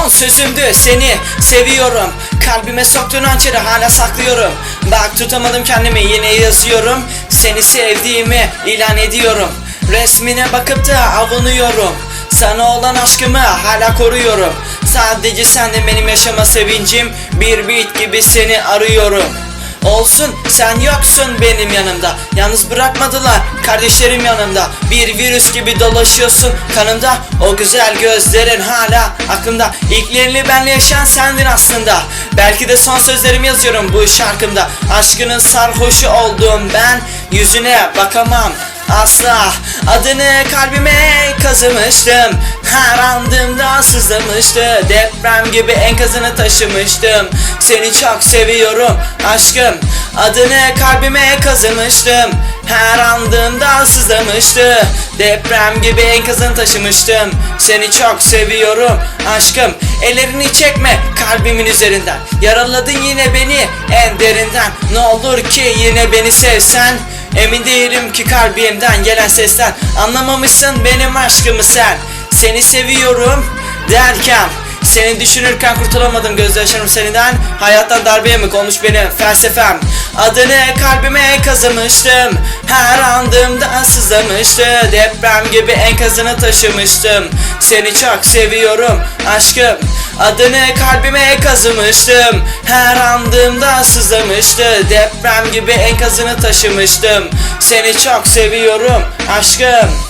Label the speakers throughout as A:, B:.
A: Son sözümdü seni seviyorum. Kalbime soktuğun hançeri hala saklıyorum. Bak tutamadım kendimi yine yazıyorum. Seni sevdiğimi ilan ediyorum. Resmine bakıp da avunuyorum. Sana olan aşkımı hala koruyorum. Sadece sen de benim yaşama sevincim Bir beat gibi seni arıyorum Olsun sen yoksun benim yanımda. Yalnız bırakmadılar kardeşlerim yanımda. Bir virüs gibi dolaşıyorsun kanımda. O güzel gözlerin hala aklımda. İlklerini benle yaşayan sendin aslında. Belki de son sözlerimi yazıyorum bu şarkımda. Aşkının sarhoşu oldum ben Yüzüne bakamam asla. Adını kalbime kazımıştım Her andımda sızlamıştı Deprem gibi enkazını taşımıştım Seni çok seviyorum aşkım. Adını kalbime kazımıştım. Her andımda sızlamıştı. Deprem gibi enkazını taşımıştım. Seni çok seviyorum aşkım. Ellerini çekme kalbimin üzerinden. Yaraladın yine beni en derinden. Ne olur ki yine beni sevsen? Emin değilim ki kalbimden gelen sesten Anlamamışsın benim aşkımı sen. Seni seviyorum derken seni düşünürken kurtulamadım gözyaşlarım seninden. Hayattan darbeye mi konuş benim felsefem? Adını kalbime kazımıştım. Her andımda sızlamıştı. Deprem gibi enkazını taşımıştım. Seni çok seviyorum aşkım. Adını kalbime kazımıştım. Her andımda sızlamıştı. Deprem gibi enkazını taşımıştım. Seni çok seviyorum aşkım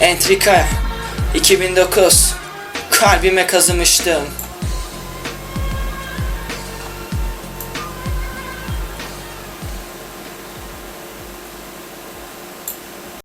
A: Entrika 2009 Kalbime kazımıştım